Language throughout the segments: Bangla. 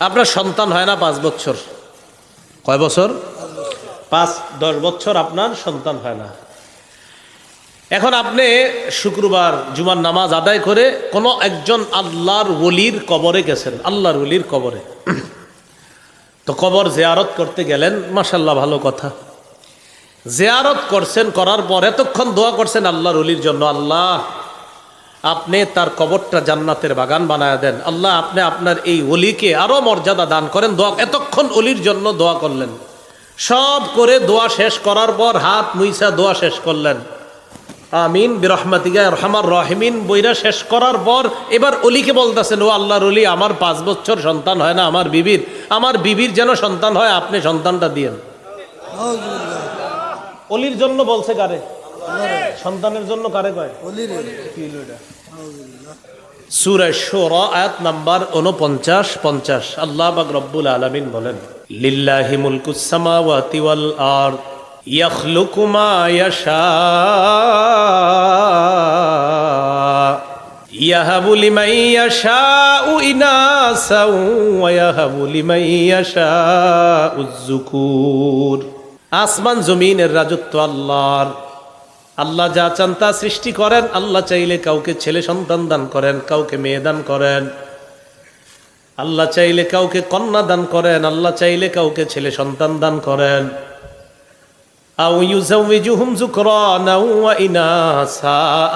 আপনার সন্তান হয় না পাঁচ বছর। কয় বছর? পাঁচ, দশ বছর আপনার সন্তান হয় না। এখন আপনি শুক্রবার জুমার নামাজ আদায় করে কোনো একজন আল্লাহর ওলির কবরে গেছেন, আল্লাহর ওলির কবরে। তো কবর জেয়ারত করতে গেলেন মাসাল্লাহ ভালো কথা। জেয়ারত করছেন, করার পর এতক্ষণ দোয়া করছেন আল্লাহর অলির জন্য, আল্লাহ আপনি তার কবরটা জান্নাতের বাগান বানায় দেন। আল্লাহ আপনি আপনার এই অলিকে আরও মর্যাদা দান করেন। দোয়া এতক্ষণ অলির জন্য দোয়া করলেন। সব করে দোয়া শেষ করার পর হাত মুইসা দোয়া শেষ করলেন। আমিন বিরহমাতিকা রহমার রহিমিন বইরা শেষ করার পর এবার অলিকে বলতেছেন ও আল্লাহর অলি আমার পাঁচ বছর সন্তান হয় না আমার বিবির। আমার বিবির যেন সন্তান হয় আপনি সন্তানটা দিয়েন। অলির জন্য বলছে কারে? সন্তানের জন্য কারে কয়? সুরা শোরা আয়াত নাম্বার উনপঞ্চাশ পঞ্চাশ। আল্লাহ বাক রব্বুল আলমিন বলেন লিল্লাহি মুলকুস সামাওয়াতি ওয়াল আরদ আসমান জমিনের রাজত্ব আল্লাহর। আল্লাহ যা চান তা সৃষ্টি করেন আল্লাহ চাইলে কাউকে ছেলে সন্তান দান করেন কাউকে মেয়ে দান করেন। আল্লাহ চাইলে কাউকে কন্যা দান করেন আল্লাহ চাইলে কাউকে ছেলে সন্তান দান করেন।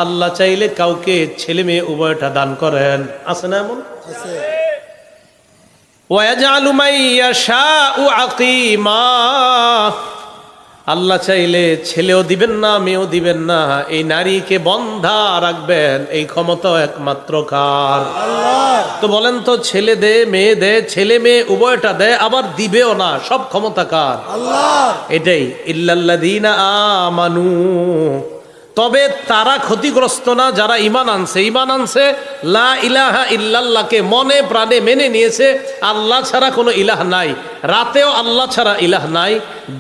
আল্লাহ চাইলে কাউকে ছেলে মেয়ে উভয়টা দান করেন। আছে না এমন? ওয়াজআলু মাইয়াশাউ আকিমা আল্লাহ চাইলে ছেলেও দিবেন না মেয়েও দিবেন না। এই নারীকে বন্ধা রাখবেন এই ক্ষমতা একমাত্র কার। তো বলেন তো ছেলে দে মেয়ে দে ছেলে মেয়ে উভয়টা দেয় আবার দিবেও না সব ক্ষমতা কার? এটাই ইল্লাল্লাদিনা আমানু। তবে তারা ক্ষতিগ্রস্ত না, যারা ইমান আনছে। ইমান আনছে, লা ইলাহা ইল্লাল্লাহকে মনে প্রাণে মেনে নিয়েছে, আল্লাহ ছাড়া কোনো ইলাহ নাই। রাতেও আল্লাহ ছাড়া ইলাহ নাই,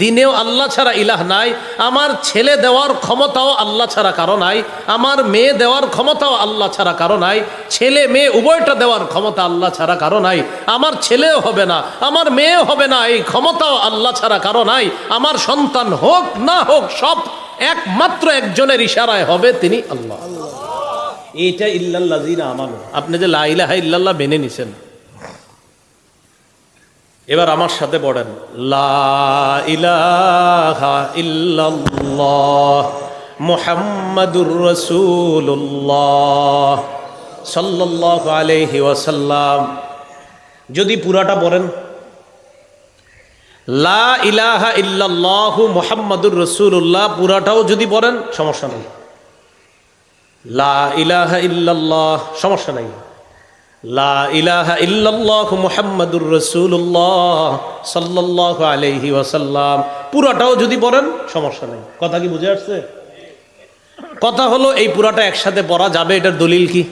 দিনেও আল্লাহ ছাড়া ইলাহ নাই, আমার ছেলে দেওয়ার ক্ষমতাও আল্লাহ ছাড়া কারও নাই, আমার মেয়ে দেওয়ার ক্ষমতাও আল্লাহ ছাড়া কারও নাই, ছেলে মেয়ে উভয়টা দেওয়ার ক্ষমতা আল্লাহ ছাড়া কারও নাই, আমার ছেলেও হবে না, আমার মেয়েও হবে না, এই ক্ষমতাও আল্লাহ ছাড়া কারও নাই, আমার সন্তান হোক না হোক, সব একমাত্র একজনের ইশারায় হবে তিনি আল্লাহ। এইটা ইল্লাল্লাহ আমানু। আপনি যে লা ইলাহা ইল্লাল্লাহ মেনে নিছেন এবার আমার সাথে পড়েন। লা ইলাহা ইল্লাল্লাহ মুহাম্মাদুর রাসূলুল্লাহ সাল্লাল্লাহু আলাইহি ওয়াসাল্লাম। যদি পুরাটা পড়েন লা ইলাহা ইল্লাল্লাহু মুহাম্মাদুর রাসূলুল্লাহ, পুরাটাও যদি পড়েন সমস্যা নেই। লা ইলাহা ইল্লাল্লাহ, সমস্যা নেই। লা ইলাহা ইল্লাল্লাহু মুহাম্মাদুর রাসূলুল্লাহ সাল্লাল্লাহু আলাইহি ওয়াসাল্লাম, পুরাটাও যদি পড়েন সমস্যা নেই। কথা কি বুঝে আসছে? কথা হলো, এই পুরাটা একসাথে পড়া যাবে, এটার দলিল কি?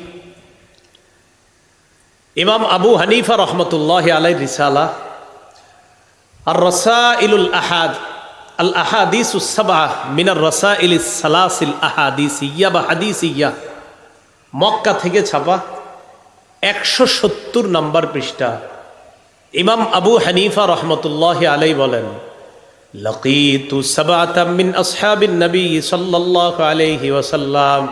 ইমাম আবু হানিফা রহমতুল্লাহ আলাই রিসালা আর রসাইলুল আহাদ আল আহাদিস উসাবা মিনার রসাইল সালাসিল আহাদিস ইয়া বা হাদিস ইয়া মক্কা থেকে ছাপা একশো সত্তর নম্বর পৃষ্ঠা। ইমাম আবু হানিফা রহমতুল্লাহ আলাই বলেন, লকিতু সাবাতাম মিন আসহাবিন নবী সাল্লাল্লাহু আলাইহি ওয়াসাল্লাম।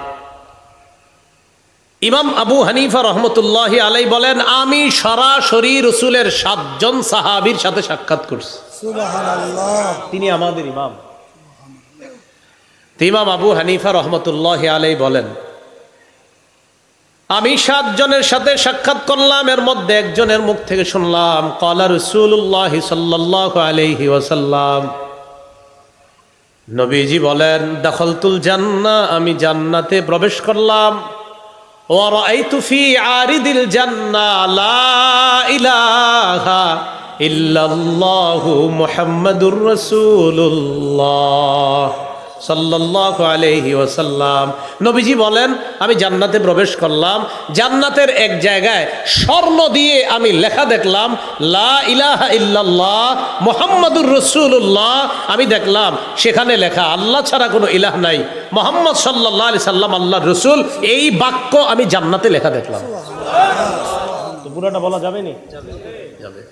ইমাম আবু হানিফা রহমতুল্লাহ আলাই বলেন আমি সরাসরি রসুলের সাতজন সাহাবির সাথে সাক্ষাৎ করছি। তিনি আমাদের ইমাম। ইমাম আবু হানিফা রহমতুল্লাহ আলাই বলেন আমি সাতজনের সাথে সাক্ষাৎ করলাম এর মধ্যে একজনের মুখ থেকে শুনলাম কলা রসুল্লাহ সাল্লাহ আলহি ওসাল্লাম নবীজি বলেন দখলতুল জান্না আমি জান্নাতে প্রবেশ করলাম। ورأيت في عارض الجنة لا إله إلا الله محمد رسول الله সাল্লাল্লাহু আলাইহি ওয়াসাল্লাম। নবীজি বলেন আমি জান্নাতে প্রবেশ করলাম। জান্নাতের এক জায়গায় স্বর্ণ দিয়ে আমি লেখা দেখলাম লা ইলাহা ইল্লাল্লাহ মুহাম্মাদুর রাসূলুল্লাহ। আমি দেখলাম সেখানে লেখা আল্লাহ ছাড়া কোনো ইলাহ নাই। মোহাম্মদ সাল্লাল্লাহু আলাইহি সাল্লাম আল্লাহ রসুল। এই বাক্য আমি জান্নাতে লেখা দেখলাম। বলা যাবে নি? যাবে।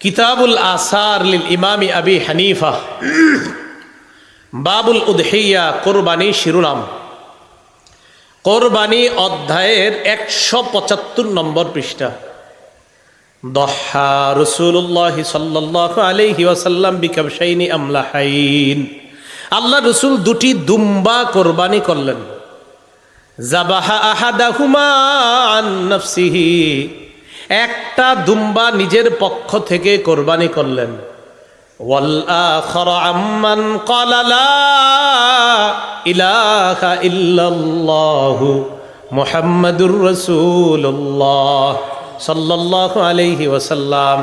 কিতাবুল আসার লিল ইমামি আবি হানিফা। বাবুল উদহিয়া কোরবানি শিরোনাম। কোরবানি অধ্যায়ের একশো পঁচাত্তর নম্বর পৃষ্ঠা। দহা রসুল্লাহ সাল্লাহ আলহি ওয়াসাল্লাম বিকাবসাইনি আমলাহাইন। আল্লাহ রসুল দুটি দুম্বা কোরবানি করলেন। জাবাহা আহাদাহুমা আন নফসিহি। একটা দুম্বা নিজের পক্ষ থেকে কোরবানি করলেন। ওয়াল আখর আম্মান ক্বালা লা ইলাহা ইল্লাল্লাহু মুহাম্মাদুর রাসূলুল্লাহ সাল্লাল্লাহু আলাইহি ওয়াসাল্লাম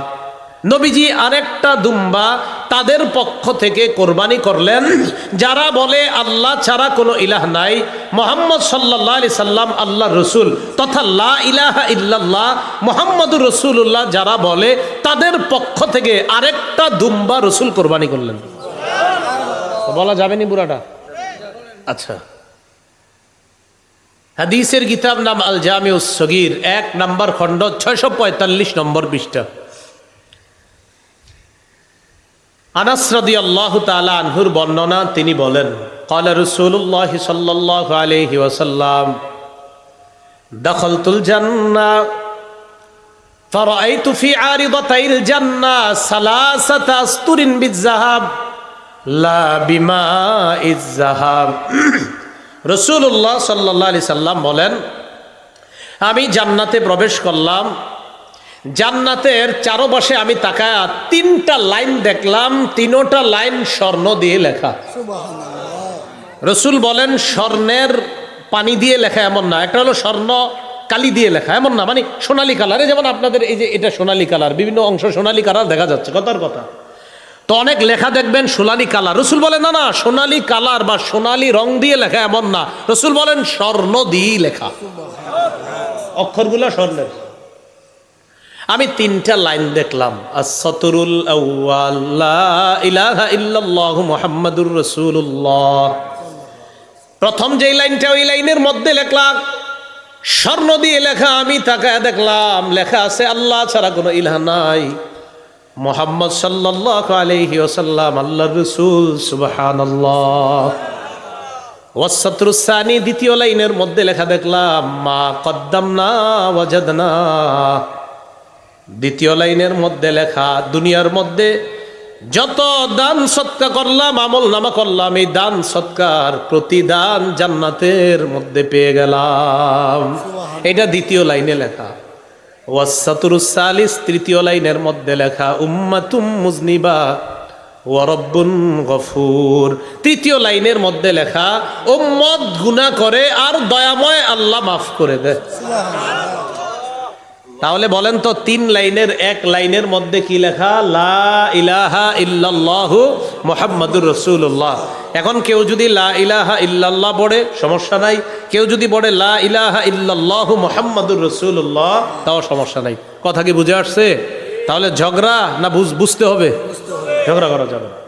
নবীজি আরেকটা দুম্বা তাদের পক্ষ থেকে কোরবানি করলেন। যারা বলে, আল্লাহ ছাড়া কোনো ইলাহ নাই। মোহাম্মদ সাল্লাহ আলি সাল্লাম আল্লাহ রসুল। তথা, লা ইলাহা ইল্লাল্লাহ, মোহাম্মদুর রসুল্লাহ যারা বলে, তাদের পক্ষ থেকে আরেকটা দুম্বা রসুল কোরবানি করলেন। বলা যাবে নি বুড়াটা? আচ্ছা। হাদিসের কিতাব নাম আল জামিউস সগির, এক নাম্বার খণ্ড, ছয়শো পঁয়তাল্লিশ নম্বর পৃষ্ঠা। আনাস রাদিয়াল্লাহু তাআলা আনহুর বর্ণনা তিনি বলেন قال رسول الله صلى الله عليه وسلم دخلت الجنة فرأيت في عارضتي الجنة ثلاثة أسطر بالذهب لا بماء الذهب রসুল্লাহ সাল্লাহ আলি সাল্লাম বলেন আমি জান্নাতে প্রবেশ করলাম জান্নাতের চারপাশে আমি তাকায় তিনটা লাইন দেখলাম তিনোটা লাইন স্বর্ণ দিয়ে লেখা। রসুল বলেন স্বর্ণের পানি দিয়ে লেখা এমন না। একটা হলো স্বর্ণ কালি দিয়ে লেখা এমন না। মানে সোনালি কালারে। যেমন আপনাদের এই যে এটা সোনালি কালার বিভিন্ন অংশ সোনালি কালার দেখা যাচ্ছে কথার কথা। তো অনেক লেখা দেখবেন সোনালি কালার। রসুল বলেন না না সোনালি কালার বা সোনালি রং দিয়ে লেখা এমন না। রসুল বলেন স্বর্ণ দিয়েই লেখা। অক্ষরগুলো স্বর্ণের। আমি তিনটা লাইন দেখলাম। আসতরুল ইলাহা ইল্লাল্লাহ মুহাম্মাদুর রাসূলুল্লাহ। প্রথম যে লাইনটা ওই লাইনের মধ্যে লেখলাম, স্বর্ণ দিয়ে লেখা আমি তাকায় দেখলাম, লেখা আছে, আল্লাহ ছাড়া কোনো ইলাহ নাই। মোহাম্মদ সাল্লাহ আলহি ওসাল্লাম আল্লাহ রসুল সুবাহান্লাহ ওয়াসাতরুসানি দ্বিতীয় লাইনের মধ্যে লেখা দেখলাম, মা কদ্দাম না ওয়াজাদ না দ্বিতীয় লাইনের মধ্যে লেখা দুনিয়ার মধ্যে যত দান সৎকা করলাম আমল নামা করলাম এই দান সৎকার প্রতিদান জান্নাতের মধ্যে পেয়ে গেলাম। এটা দ্বিতীয় লাইনে লেখা। ওয়াসাতুরুসালিস তৃতীয় লাইনের মধ্যে লেখা উম্মাতুম মুজনিবা ওয়ারব্বুন গফুর। তৃতীয় লাইনের মধ্যে লেখা উম্মত গুনাহ করে আর দয়াময় আল্লাহ মাফ করে দেয় তাহলে বলেন তো তিন লাইনের এক লাইনের মধ্যে কি লেখা? লা ইলাহা ইল্লাল্লাহু মুহাম্মাদুর রাসূলুল্লাহ। এখন কেউ যদি লা ইলাহা ইল্লাল্লাহ পড়ে সমস্যা নাই। কেউ যদি পড়ে লা ইলাহা ইল্লাল্লাহু মুহাম্মাদুর রাসূলুল্লাহ তাও সমস্যা নাই। কথা কি বুঝে আসছে? তাহলে ঝগড়া না বুঝ বুঝতে হবে? ঝগড়া করা যাবে।